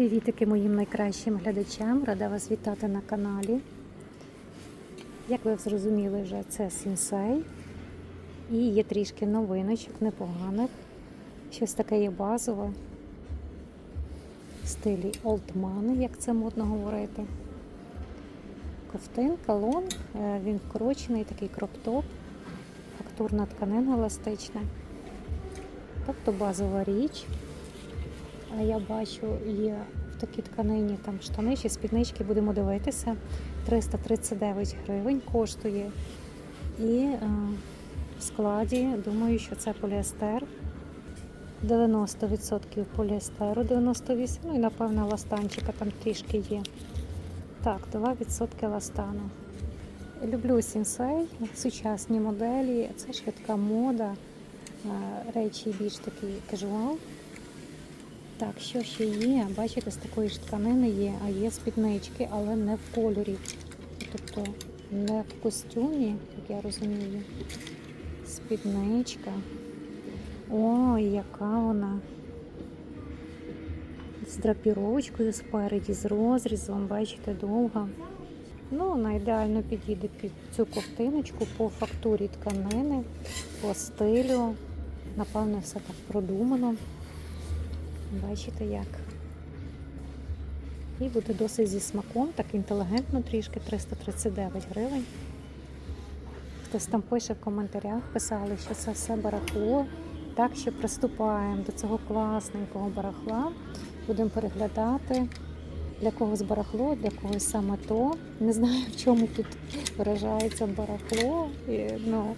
Привітики моїм найкращим глядачам. Рада вас вітати на каналі. Як ви зрозуміли, вже це сінсей. І є трішки новиночок, непоганих. Щось таке є базове. В стилі олдмани, як це модно говорити. Ковтинка, лонг, е, він вкорочений, такий кроптоп, фактурна тканина еластична. Тобто базова річ. А я бачу, є в такій тканині там штани чи спіднички, будемо дивитися. 339 гривень коштує. І е, в складі, думаю, що це поліестер. 90% поліестеру, 98%, ну і напевно ластанчика там трішки є. Так, 2% ластану. Люблю сінсей, сучасні моделі, це така мода, е, речі більш такі кажуал. Так, що ще є? Бачите, з такої ж тканини є, а є спіднички, але не в кольорі. Тобто не в костюмі, як я розумію. Спідничка. Ой, яка вона. З драпіровочкою спереді, з розрізом, бачите, довга. Ну, вона ідеально підійде під цю ковтиночку по фактурі тканини, по стилю. Напевно, все так продумано. Бачите як. І буде досить зі смаком, так інтелігентно трішки, 339 гривень. Хтось там пише в коментарях, писали, що це все барахло. Так що приступаємо до цього класненького барахла. Будемо переглядати, для когось барахло, для когось саме то. Не знаю, в чому тут виражається барахло. І, ну,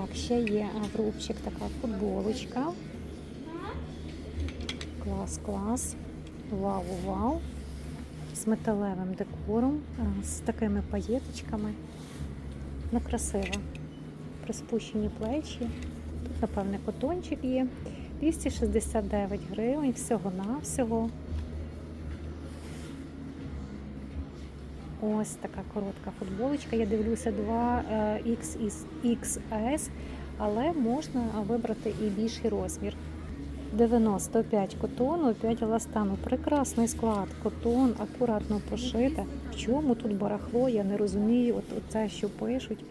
Так, ще є а, така футболочка. Клас, клас. Вау, вау. З металевим декором, з такими паєточками. Ну, красиво. Приспущені плечі. Тут, напевне, котончик є. 269 гривень, всього-навсього. Ось така коротка футболочка. Я дивлюся 2XS, але можна вибрати і більший розмір. 95 котону, 5 еластану. Прекрасний склад. Котон, акуратно пошита. В чому тут барахло? Я не розумію. От це, що пишуть.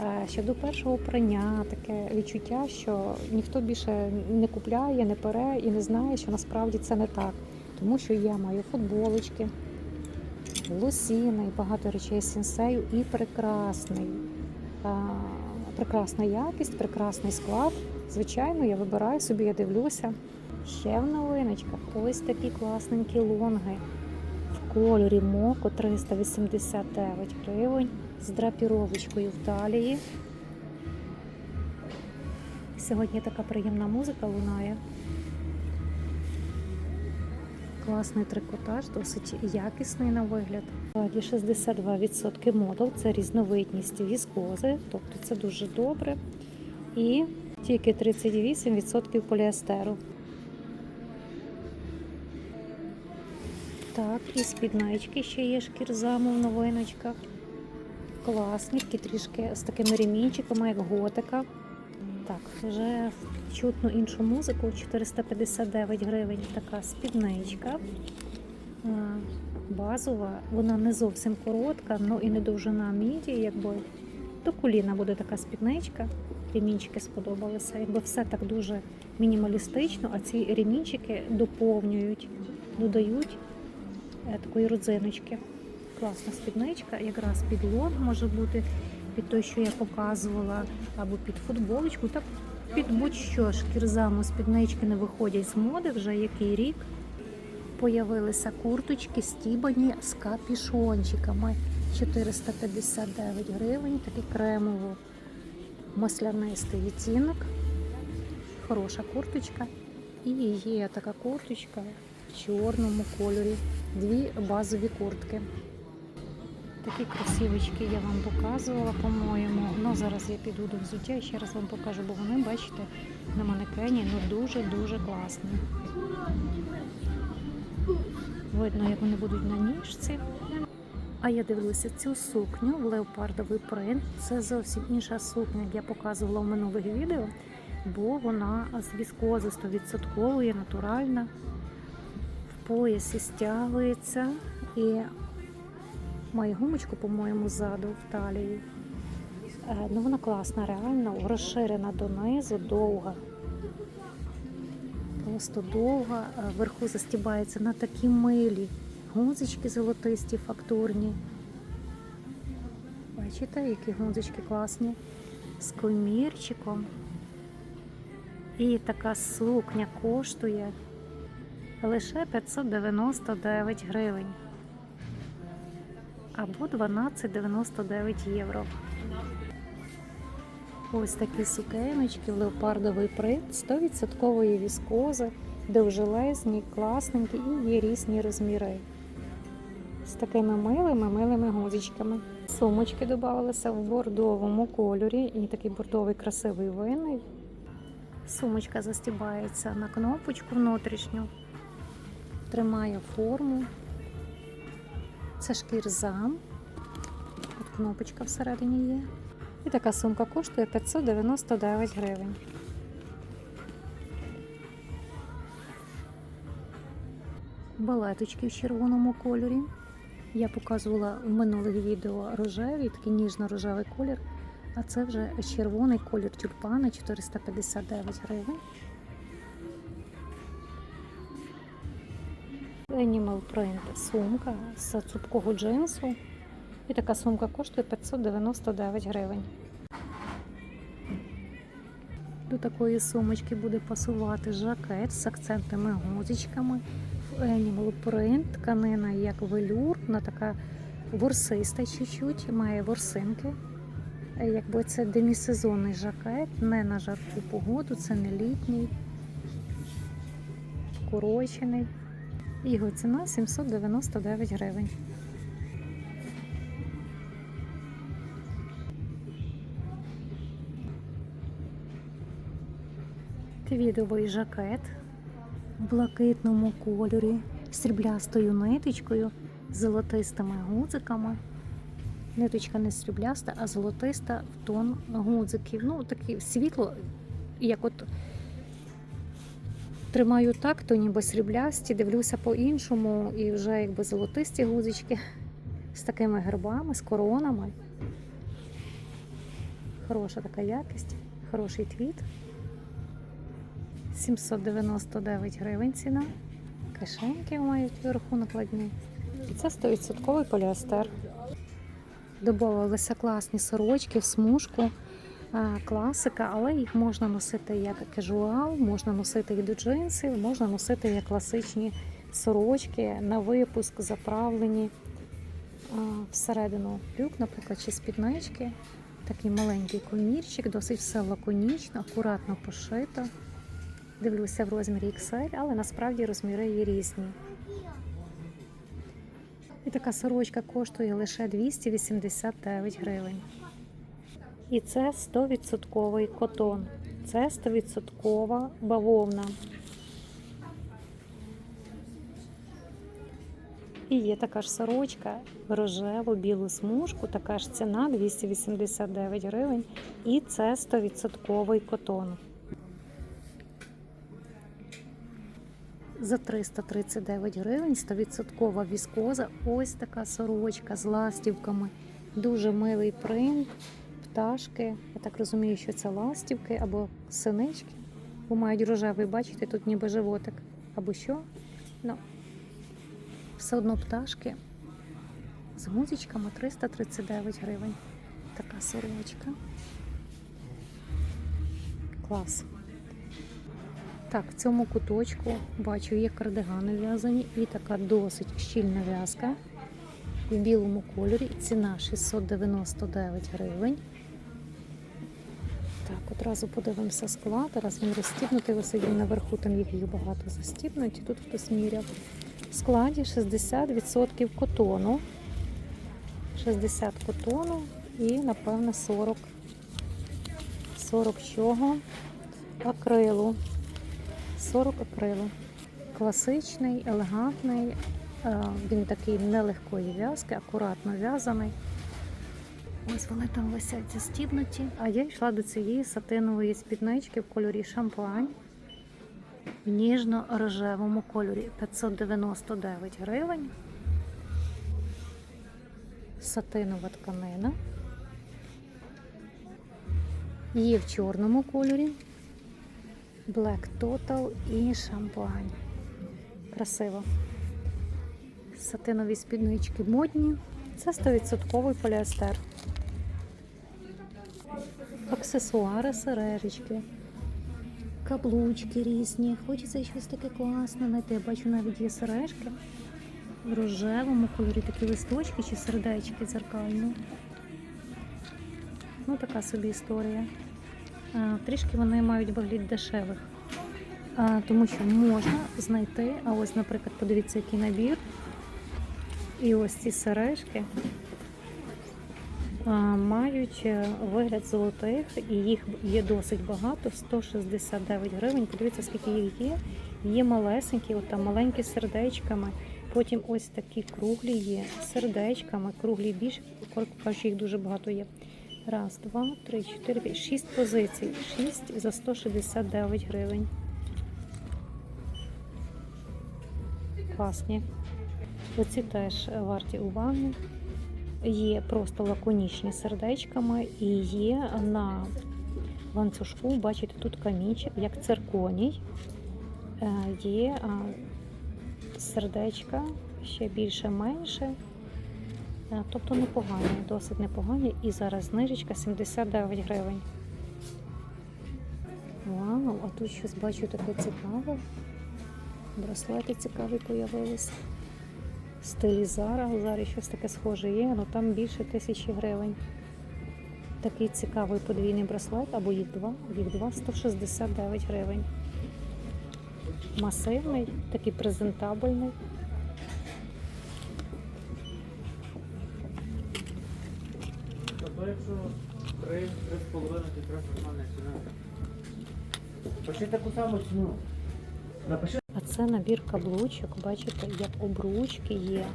Е, Щодо першого прання, таке відчуття, що ніхто більше не купляє, не пере і не знає, що насправді це не так. Тому що я маю футболочки, лосіни, багато речей з сенсею і прекрасний. Прекрасна якість, прекрасний склад. Звичайно, я вибираю собі, я дивлюся. Ще в новиночках ось такі класненькі лонги. В кольорі моко 389 гривень з драпіровочкою в талії. Сьогодні така приємна музика лунає. Класний трикотаж, досить якісний на вигляд. Складі 62% модул, це різновидність віскози, тобто це дуже добре. І тільки 38% поліестеру. Так, і спіднички ще є шкірзаму в новиночках. Класні, трішки з такими ремінчиками, як готика. Так, вже чутно іншу музику. 459 гривень така спідничка. Базова, вона не зовсім коротка, ну і не довжина міді, якби до коліна буде така спідничка. Ремінчики сподобалися. Якби все так дуже мінімалістично, а ці ремінчики доповнюють, додають е, такої родзиночки. Класна спідничка, якраз під лонг може бути під той, що я показувала, або під футболочку, та під будь-що шкірзаму спіднички не виходять з моди вже який рік. Появилися курточки стібані з капішончиками. 459 гривень, такий кремово маслянистий відтінок. Хороша курточка. І є така курточка в чорному кольорі. Дві базові куртки. Такі красивочки я вам показувала, по-моєму. Ну, зараз я піду до взуття і ще раз вам покажу, бо вони, бачите, на манекені ну, дуже-дуже класні. Видно, як вони будуть на ніжці. А я дивлюся цю сукню в леопардовий принт. Це зовсім інша сукня, як я показувала в минулих відео. бо вона з віскози 100% натуральна. В поясі стягується і має гумочку, по-моєму, ззаду в талії. Е, Ну, вона класна, реально, розширена донизу, довга. Просто довга, е, вверху застібається на такі милі. Гузочки золотисті, фактурні. Бачите, які гузочки класні. З комірчиком. І така сукня коштує лише 599 гривень. Або 12,99 євро. Ось такі сукеночки, леопардовий принт, 100% віскози, довжелезні, класненькі і є різні розміри. З такими милими, милими гузичками. Сумочки додавалися в бордовому кольорі і такий бордовий красивий винний. Сумочка застібається на кнопочку внутрішню, тримає форму. Це шкірзам. От кнопочка всередині є. І така сумка коштує 599 гривень. Балеточки в червоному кольорі. Я показувала в минулих відео рожевий, такий ніжно-рожевий колір. А це вже червоний колір тюльпана 459 гривень. Animal Print сумка з цупкого джинсу. І така сумка коштує 599 гривень. До такої сумочки буде пасувати жакет з акцентними гузичками. Animal Print, тканина як велюр, вона така ворсиста чуть-чуть, має ворсинки. Якби це демісезонний жакет, не на жарку погоду, це не літній, вкорочений. Його ціна 799 гривень. Твідовий жакет в блакитному кольорі, з сріблястою ниточкою, з золотистими гудзиками. Ниточка не срібляста, а золотиста в тон гудзиків. Ну, таке світло, як от тримаю так, то ніби сріблясті, дивлюся по-іншому, і вже якби золотисті гудзички з такими гербами, з коронами. Хороша така якість, хороший твіт. 799 гривень ціна. Кишеньки мають вверху накладні. І це 100% поліестер. Добавилися класні сорочки в смужку, класика, але їх можна носити як кежуал, можна носити і до джинсів, можна носити як класичні сорочки на випуск, заправлені всередину брюк, наприклад, чи спіднички. Такий маленький комірчик, досить все лаконічно, акуратно пошито. Дивлюся в розмірі XL, але насправді розміри є різні. І така сорочка коштує лише 289 гривень. І це 100% котон. Це 100% бавовна. І є така ж сорочка рожеву білу смужку, така ж ціна 289 гривень. І це 100% котон. За 339 гривень 100% віскоза. Ось така сорочка з ластівками. Дуже милий принт, пташки. Я так розумію, що це ластівки або синички. Бо мають рожевий, бачите, тут ніби животик. Або що? Ну, все одно пташки з гузичками 339 гривень. Така сорочка. Клас. Так, в цьому куточку бачу, є кардигани в'язані і така досить щільна в'язка в білому кольорі. Ціна 699 гривень. Одразу подивимося склад. Раз він розстібнутий, висить він наверху, там їх є багато застібнуті. Тут хтось міряв. В складі 60% котону. 60 котону і, напевно, 40. 40 чого? Акрилу. 40 акрилу. Класичний, елегантний. е, Він такий нелегкої в'язки, акуратно в'язаний. Ось вони там висять застібнуті. А я йшла до цієї сатинової спіднички в кольорі шампань в ніжно-рожевому кольорі 599 гривень. Сатинова тканина. Є в чорному кольорі. Black Total і шампань. Красиво. Сатинові спіднички модні. Це 100% поліестер. Аксесуари, сережечки, каблучки різні. Хочеться щось таке класне знайти. Я бачу навіть є сережки в рожевому кольорі, такі листочки чи сердечки дзеркальні. Ну, така собі історія. Трішки вони мають вигляд дешевих. Тому що можна знайти, а ось, наприклад, подивіться, який набір. І ось ці сережки мають е, вигляд золотих, і їх є досить багато 169 гривень. Подивіться, скільки їх є. Є малесенькі, от там маленькі сердечками. Потім ось такі круглі є з сердечками, круглі більше, кажучи, їх дуже багато є. Раз, два, три, чотири, п'ять, шість позицій. Шість за 169 гривень. Класні. Оці теж варті уваги. Є просто лаконічні сердечками і є на ланцюжку, бачите, тут камінчик, як цирконій. Е, Є сердечка ще більше-менше. Е, Тобто непогані, досить непогані. І зараз знижечка 79 гривень. Вау, а тут щось бачу таке цікаве. Браслети цікаві появилися. Стилі Зара. У Зарі щось таке схоже є, але там більше тисячі гривень. Такий цікавий подвійний браслет, або їх два, їх два 169 гривень. Масивний, такий презентабельний. Тобто, якщо три, три з половиною, то якраз нормальна ціна. Пиши таку саму ціну. Напиши. Це набір каблучок, бачите, як обручки є,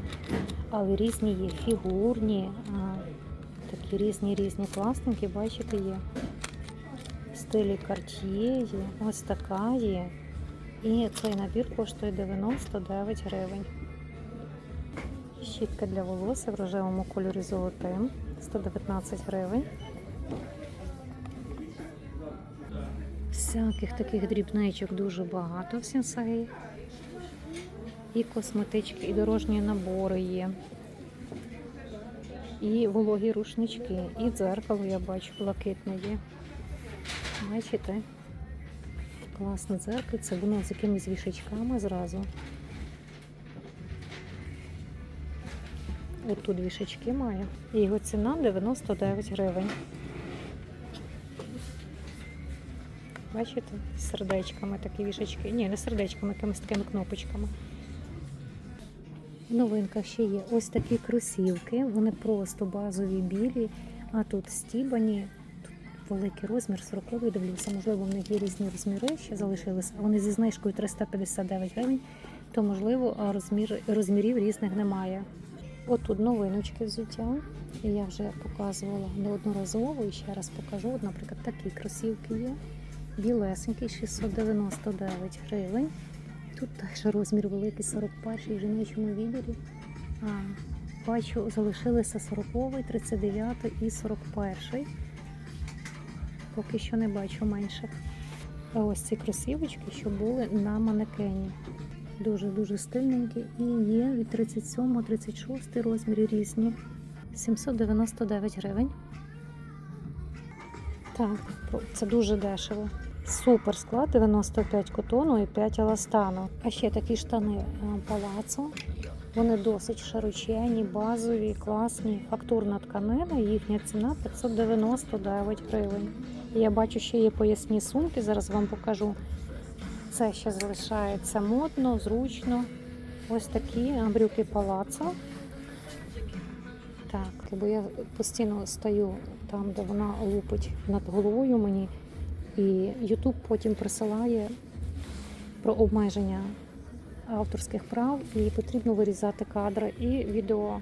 але різні є фігурні, такі різні різні класненькі, бачите, є. В стилі Cartier є, ось така є. І цей набір коштує 99 гривень. Щітка для волосся в рожевому кольорі золотим 119 гривень. Всяких таких дрібничок дуже багато в сенсеї. І косметички, і дорожні набори є. І вологі рушнички, і дзеркало я бачу блакитне є. Бачите? Класне дзеркальце, воно з якимись вішачками зразу. От тут вішачки має. І його ціна 99 гривень. Бачите? З сердечками такі вішачки. Ні, не сердечками, якимись такими кнопочками. В новинках ще є ось такі кросівки. Вони просто базові білі, а тут стібані. Тут великий розмір, 40 дивлюся. Можливо, в них є різні розміри, ще залишилися. Вони зі знижкою 359 гривень, то можливо розмір, розмірів різних немає. От тут новиночки взуття. Я вже показувала неодноразово і ще раз покажу. От, наприклад, такі кросівки є. Білесенький 699 гривень. Тут теж розмір великий 41 в жіночому відділі. А, бачу, залишилися 40, 39 і 41. Поки що не бачу менших. А ось ці кросівочки, що були на манекені. Дуже-дуже стильненькі і є від 37 36 розмірі різні. 799 гривень. Так, це дуже дешево. Супер склад 95 котону і 5 еластану. А ще такі штани е, палацо. Вони досить широченні, базові, класні. Фактурна тканина, їхня ціна 599 гривень. Я бачу, ще є поясні сумки, зараз вам покажу. Це ще залишається модно, зручно. Ось такі брюки палацо. Так, бо я постійно стою там, де вона лупить над головою мені. І YouTube потім присилає про обмеження авторських прав, і потрібно вирізати кадри, і відео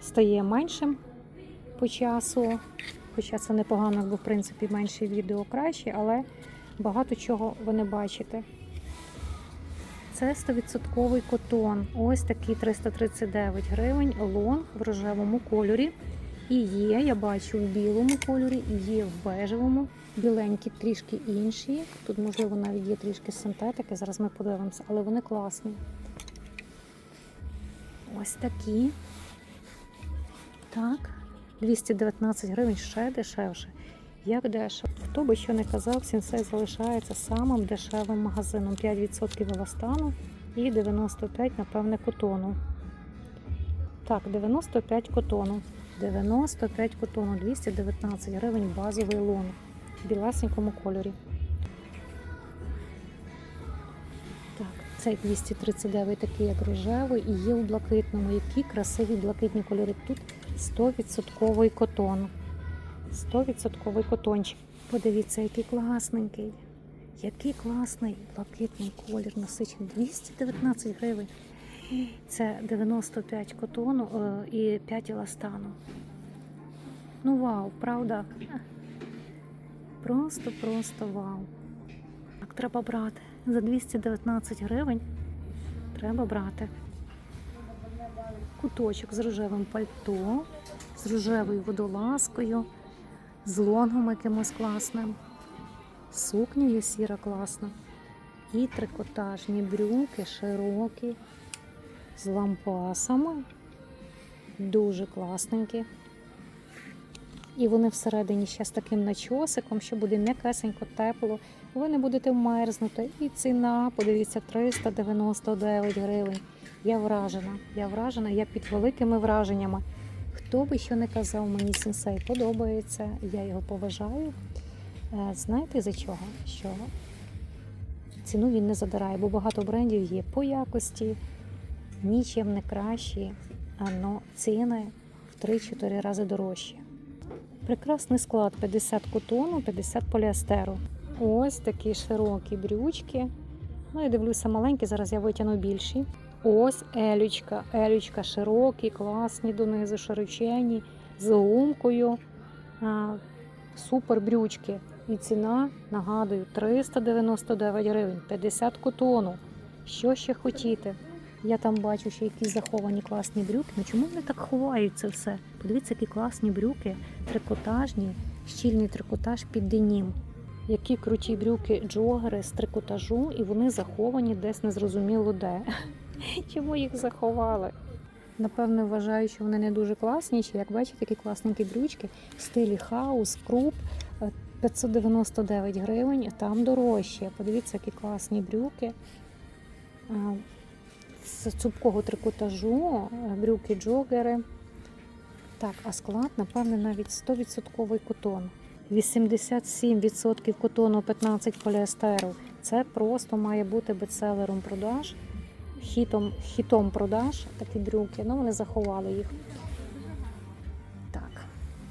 стає меншим, по часу. Хоча це непогано, бо в принципі менше відео краще, але багато чого ви не бачите. Це 100% котон. Ось такий 339 гривень, лонг в рожевому кольорі. І є, я бачу, в білому кольорі, і є в бежевому. Біленькі трішки інші. Тут, можливо, навіть є трішки синтетики. Зараз ми подивимося, але вони класні. Ось такі. Так, 219 гривень ще дешевше. Як дешево. Хто би що не казав, Сінсей залишається самим дешевим магазином. 5% еластану і 95, напевне, котону. Так, 95 котону. 95 котону, 219 гривень базовий лон в білесенькому кольорі. Так, цей 239 такий як рожевий і є у блакитному. Які красиві блакитні кольори. Тут 100% котон. 100% котончик. Подивіться, який класненький. Який класний блакитний колір насичений. 219 гривень. Це 95 котону е, і 5 еластану. Ну вау, правда? Просто, просто вау. Так треба брати. За 219 гривень треба брати. Куточок з рожевим пальто, з рожевою водолазкою, з лонгом якимось класним. Сукня є сіра класна. І трикотажні брюки широкі, з лампасами. Дуже класненькі. І вони всередині ще з таким начосиком, що буде м'якесенько, тепло. Ви не будете вмерзнути. І ціна, подивіться, 399 гривень. Я вражена. Я вражена, я під великими враженнями. Хто би що не казав, мені сенсей подобається, я його поважаю. Е, Знаєте за чого? Що ціну він не задирає, бо багато брендів є по якості, нічим не кращі, але ціни в 3-4 рази дорожчі. Прекрасний склад 50 котону, 50 поліестеру. Ось такі широкі брючки. Ну, я дивлюся маленькі, зараз я витягну більші. Ось елючка. Елючка широкі, класні донизу, широчені, з гумкою. Супер брючки. І ціна, нагадую, 399 гривень, 50 котону. Що ще хотіти? Я там бачу ще якісь заховані класні брюки. Ну чому вони так ховають це все? Подивіться, які класні брюки, трикотажні, щільний трикотаж під денім. Які круті брюки джогери з трикотажу, і вони заховані десь незрозуміло де. Чому їх заховали? Напевне, вважаю, що вони не дуже класні. Чи як бачите, такі класненькі брючки в стилі хаус, круп. е, 599 гривень, там дорожче. Подивіться, які класні брюки. З цупкого трикотажу, е, брюки джогери. Так, а склад, напевне, навіть 100% котон. 87% котону, 15 поліестеру. Це просто має бути бестселером продаж, хітом, хітом продаж такі брюки. Ну, вони заховали їх. Так,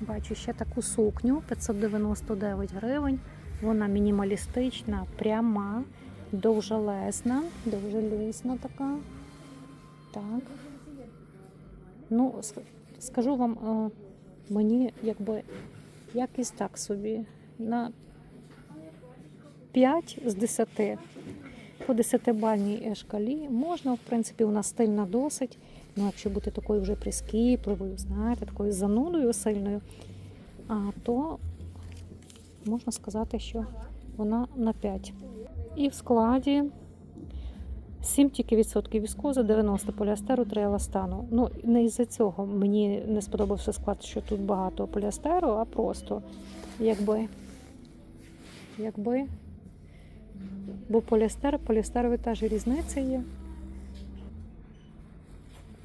бачу ще таку сукню 599 гривень. Вона мінімалістична, пряма, довжелезна, довжелюсна така. Так. Ну, скажу вам, е, мені якби якість так собі. На 5 з 10. По 10-бальній шкалі можна, в принципі, вона стильна досить. Ну, якщо бути такою вже прискіпливою, знаєте, такою занудою сильною, а, то можна сказати, що вона на 5. І в складі 7 тільки відсотків віскози, 90 поліастеру, 3 еластану. Ну, не із-за цього мені не сподобався склад, що тут багато поліастеру, а просто якби. Якби. Бо поліестер, поліестерові теж різниця є.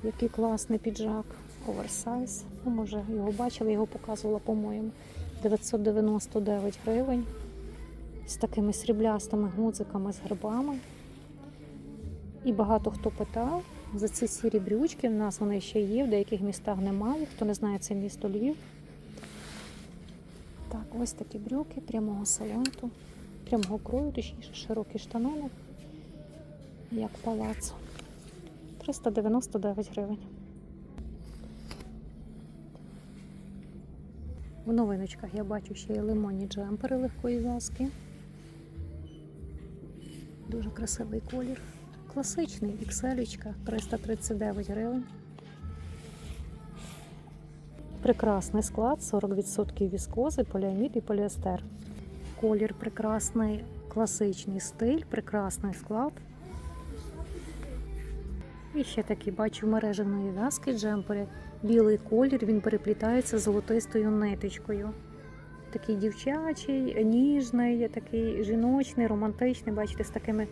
Який класний піджак, оверсайз. Ну, може, його бачили, його показувала, по-моєму. 999 гривень. З такими сріблястими гудзиками з грибами. І багато хто питав за ці сірі брючки. В нас вони ще є, в деяких містах немає. Хто не знає, це місто Львів. Так, ось такі брюки прямого силуету, прямого крою, точніше, широкі штанини, як палац. 399 гривень. В новиночках я бачу ще й лимонні джемпери легкої в'язки. Дуже красивий колір. Класичний XL, 339 гривень. Прекрасний склад, 40% віскози, поліамід і поліестер. Колір прекрасний, класичний стиль, прекрасний склад. І ще такі бачу мережевної в'язки джемпери. Білий колір, він переплітається золотистою ниточкою. Такий дівчачий, ніжний, такий жіночний, романтичний, бачите, з такими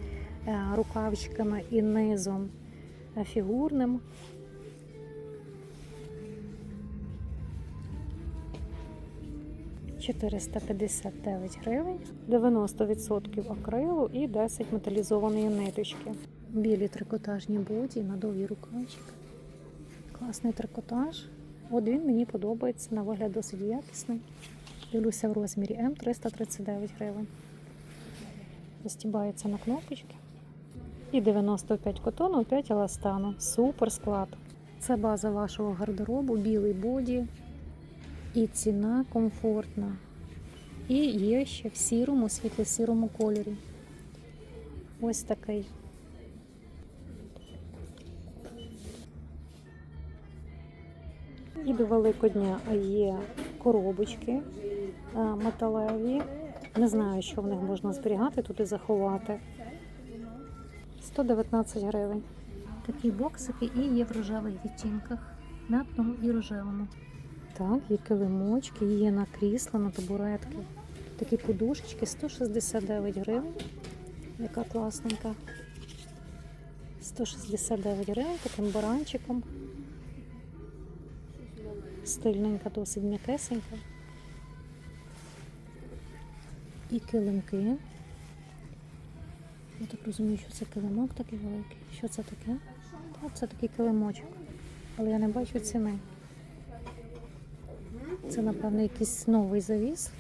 рукавчиками і низом е, фігурним. – 459 гривень, 90% акрилу і 10 металізованої ниточки. Білі трикотажні боді на довгі рукавчики. Класний трикотаж. От він мені подобається, на вигляд досить якісний. Дивлюся в розмірі М 339 гривень. Застібається на кнопочки. І 95 котону, 5 еластану. Супер склад. Це база вашого гардеробу, білий боді. І ціна комфортна. І є ще в сірому, світло-сірому кольорі. Ось такий. І до Великодня є коробочки металеві. Не знаю, що в них можна зберігати, тут і заховати. 119 гривень. Такі боксики і є в рожевих відтінках, мятному і рожевому. Так, є килимочки, є на крісла, на табуретки. Такі подушечки 169 гривень. Яка класненька. 169 гривень таким баранчиком. Стильненька, досить м'якесенька. І килимки. Так розумію, що це килимок такий великий. Що це таке? Так, це такий килимочок. Але я не бачу ціни. Це, напевно, якийсь новий завіс.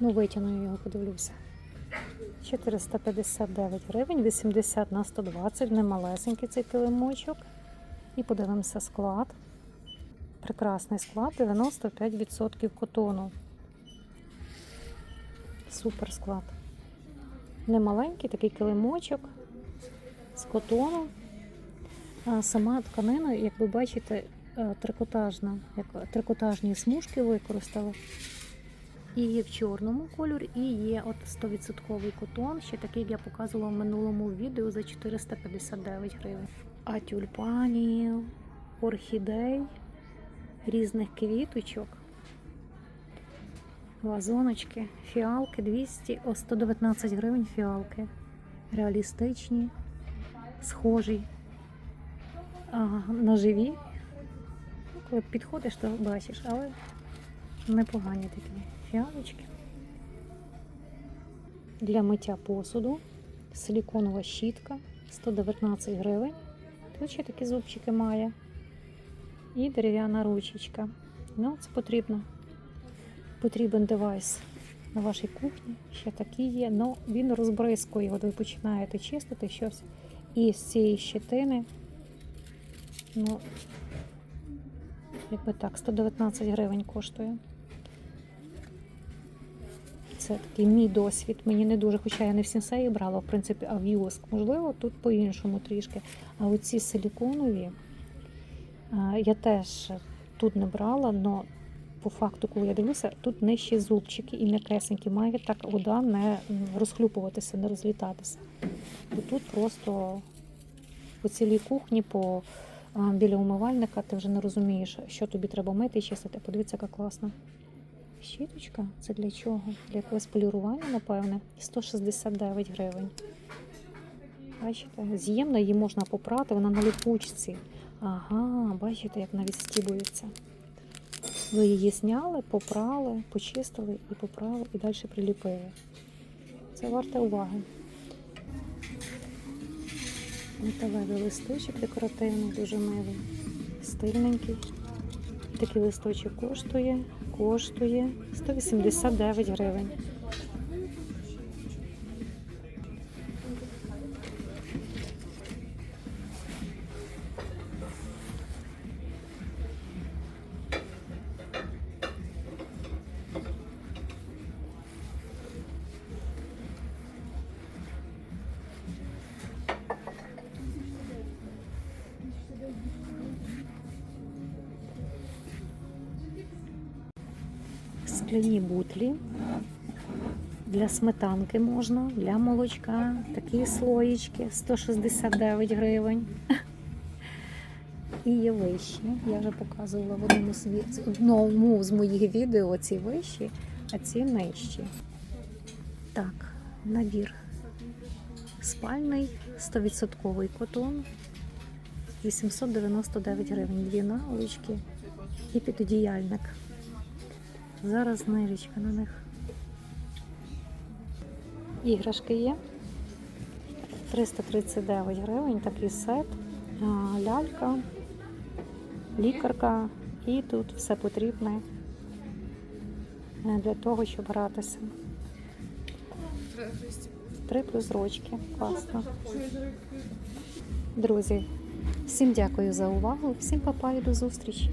Ну, витягну його, подивлюся. 459 гривень, 80 на 120, немалесенький цей килимочок. І подивимося склад. Прекрасний склад, 95% котону. Супер склад. Немаленький такий килимочок з котону. А сама тканина, як ви бачите, е, трикотажна, як трикотажні смужки використали. І є в чорному кольорі, і є от 100% котон, ще такий, як я показувала в минулому відео за 459 гривень. А тюльпанів, орхідей, різних квіточок, вазоночки, фіалки 200, о 119 гривень фіалки. Реалістичні, схожі а, на живі. Ну, Коли підходиш, то бачиш, але непогані такі фіалочки. Для миття посуду силіконова щітка 119 гривень. Тут ще такі зубчики має. І дерев'яна ручечка. Ну, це потрібно. Потрібен девайс на вашій кухні. Ще такі є. Ну, він розбризкує, от ви починаєте чистити щось. І з цієї щетини, ну, якби так, 119 гривень коштує. Це такий мій досвід. Мені не дуже, хоча я не в сінсеї брала, в принципі, а в юск. Можливо, тут по-іншому трішки. А оці силіконові я теж тут не брала, але по факту, коли я дивлюся, тут нижчі зубчики і м'якесенькі. Має так вода не розхлюпуватися, не розлітатися. Бо тут просто по цілій кухні, по біля умивальника, ти вже не розумієш, що тобі треба мити і чистити. Подивіться, яка класна. Щіточка, це для чого? Для якогось полірування, напевне, 169 гривень. Бачите, з'ємна її можна попрати, вона на липучці. Ага, бачите, як навіть стібується. Ви її зняли, попрали, почистили і поправили, і далі приліпили. Це варте уваги. Металевий листочок декоративний, дуже милий, стильненький. Такий листочок коштує, коштує 189 гривень. Для сметанки можна, для молочка. Такі слоїчки 169 гривень. І є вищі. Я вже показувала в одному з, одному з моїх відео ці вищі, а ці нижчі. Так, набір спальний, 100% котон, 899 гривень. Дві наволочки і підодіяльник. Зараз знижечка на них. Іграшки є. 339 гривень, такий сет, лялька, лікарка і тут все потрібне е, для того, щоб гратися. Три плюс рочки. Класно. Друзі, всім дякую за увагу, всім папа і до зустрічі.